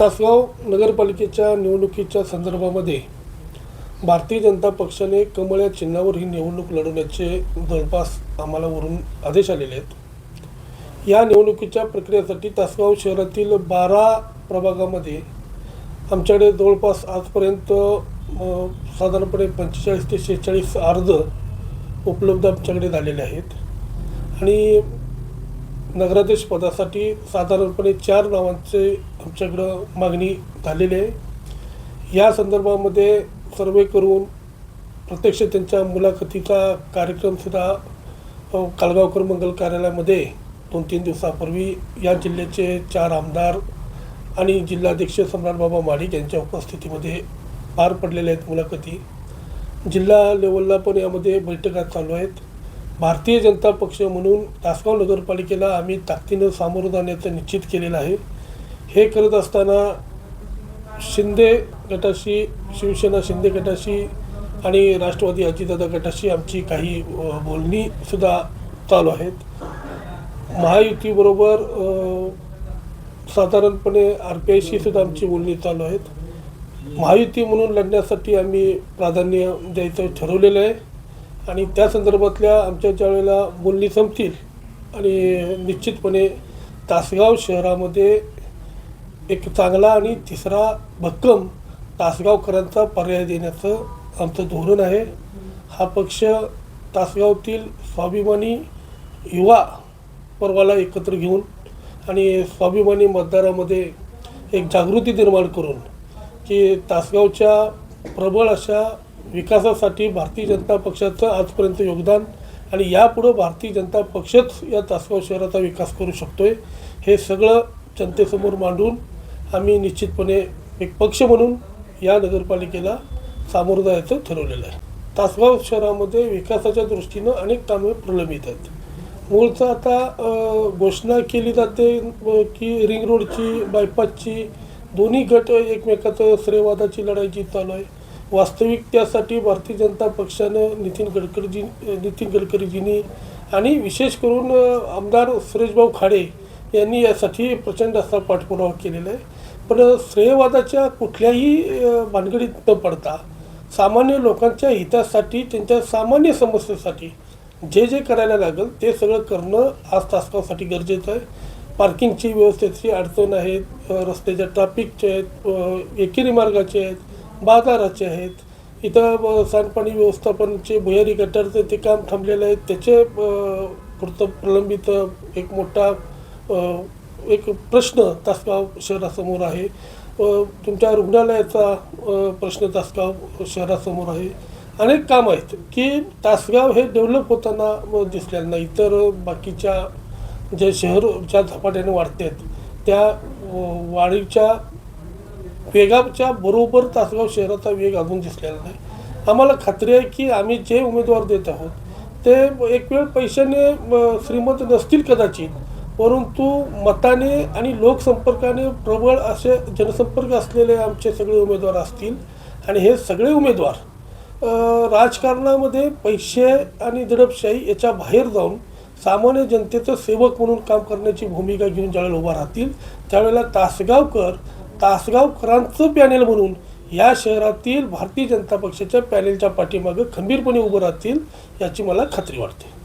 तासगाव नगरपालिकेच्या निवडणुकीच्या संदर्भामध्ये भारतीय जनता पक्षाने कमळ या चिन्हावर ही निवडणूक लढवण्याचे जवळपास आम्हाला वरून आदेश आलेले आहेत. या निवडणुकीच्या प्रक्रियेसाठी तासगाव शहरातील बारा प्रभागामध्ये आमच्याकडे जवळपास आजपर्यंत साधारणपणे पंचेचाळीस ते शेहेचाळीस अर्ज उपलब्ध आमच्याकडे झालेले आहेत. आणि नगराध्यक्ष पदासाठी साधारणपणे चार नावांचे आमच्याकडं मागणी झालेली आहे. या संदर्भामध्ये सर्वे करून प्रत्यक्ष त्यांच्या मुलाखतीचा कार्यक्रमसुद्धा कालगावकर मंगल कार्यालयामध्ये दोन तीन दिवसापूर्वी या जिल्ह्याचे चार आमदार आणि जिल्हाध्यक्ष सम्राटबाबा माडिक यांच्या उपस्थितीमध्ये पार पडलेल्या आहेत मुलाखती. जिल्हा लेवलला पण यामध्ये बैठका चालू आहेत. भारतीय जनता पक्ष म्हणून तासगाव नगरपालिकेला आम्ही ताकदीनं सामोरं जाण्याचं निश्चित केलेलं आहे. हे करत असताना शिंदे गटाशी शिवसेना शिंदे गटाशी आणि राष्ट्रवादी अजितदादा गटाशी आमची काही बोलणीसुद्धा चालू आहेत. महायुतीबरोबर साधारणपणे आर पी आयशी सुद्धा आमची बोलणी चालू आहेत. महायुती म्हणून लढण्यासाठी आम्ही प्राधान्य द्यायचं ठरवलेलं आहे. आणि त्या संदर्भातल्या आमच्या ज्या वेळेला बोलणी संपतील आणि निश्चितपणे तासगाव शहरामध्ये एक चांगला आणि तिसरा भक्कम तासगावकरांचा पर्याय देण्याचं आमचं धोरण आहे. हा पक्ष तासगावतील स्वाभिमानी युवा पर्वाला एकत्र घेऊन आणि स्वाभिमानी मतदारामध्ये एक जागृती निर्माण करून की तासगावच्या प्रबळ अशा विकासासाठी भारतीय जनता पक्षाचं आजपर्यंत योगदान आणि यापुढं भारतीय जनता पक्षच या तासगाव शहराचा विकास करू शकतोय हे सगळं जनतेसमोर मांडून आम्ही निश्चितपणे एक पक्ष म्हणून या नगरपालिकेला सामोरं जायचं ठरवलेलं आहे. तासगाव शहरामध्ये विकासाच्या दृष्टीनं अनेक कामे प्रलंबित आहेत. मूळचं आता घोषणा केली जाते की रिंग रोडची बायपासची दोन्ही गट एकमेकाचं श्रेयवादाची लढाई जी चालू आहे वास्तविक त्यासाठी भारतीय जनता पक्षानं नितीन गडकरीजी नितीन गडकरीजींनी आणि विशेष करून आमदार सुरेशभाऊ खाडे यांनी यासाठी प्रचंड असा पाठपुरावा केलेला आहे. पण श्रेयवादाच्या कुठल्याही भानगडीत न पडता सामान्य लोकांच्या हितासाठी त्यांच्या सामान्य समस्येसाठी जे जे करायला लागेल ते सगळं करणं आज तासगावसाठी गरजेचं आहे. पार्किंगची व्यवस्थेची अडचण आहेत रस्त्याच्या ट्रॅफिकचे आहेत एकेरी मार्गाचे आहेत बाजाराचे आहेत. इथं सांडपाणी व्यवस्थापनचे भुयारी गटारचं ते काम थांबलेलं आहे. त्याचे पुढचं प्रलंबित एक मोठा एक प्रश्न तासगाव शहरासमोर आहे. तुमच्या रुग्णालयाचा प्रश्न तासगाव शहरासमोर आहे. अनेक काम आहेत की तासगाव हे डेव्हलप होताना दिसलेलं नाही तर बाकीच्या जे शहर ज्या झपाट्याने वाढते आहेत त्या वाढीच्या वेगाच्या बरोबर तासगाव शहराचा वेग अजून दिसलेला नाही. आम्हाला खात्री आहे की आम्ही जे उमेदवार देत आहोत ते एक वेळ पैशाने श्रीमंत नसतील कदाचित परंतु मताने आणि लोकसंपर्काने प्रबळ असे जनसंपर्क असलेले आमचे सगळे उमेदवार असतील आणि हे सगळे उमेदवार राजकारणामध्ये पैसे आणि दडपशाही याच्या बाहेर जाऊन सामान्य जनतेचं सेवक म्हणून काम करण्याची भूमिका घेऊन ज्यावेळेला उभा राहतील त्यावेळेला तासगावकर तासगावकरांचं पॅनेल म्हणून या शहरातील भारतीय जनता पक्षाच्या पॅनेलच्या पाठीमागं खंबीरपणे उभं राहतील याची मला खात्री वाटते.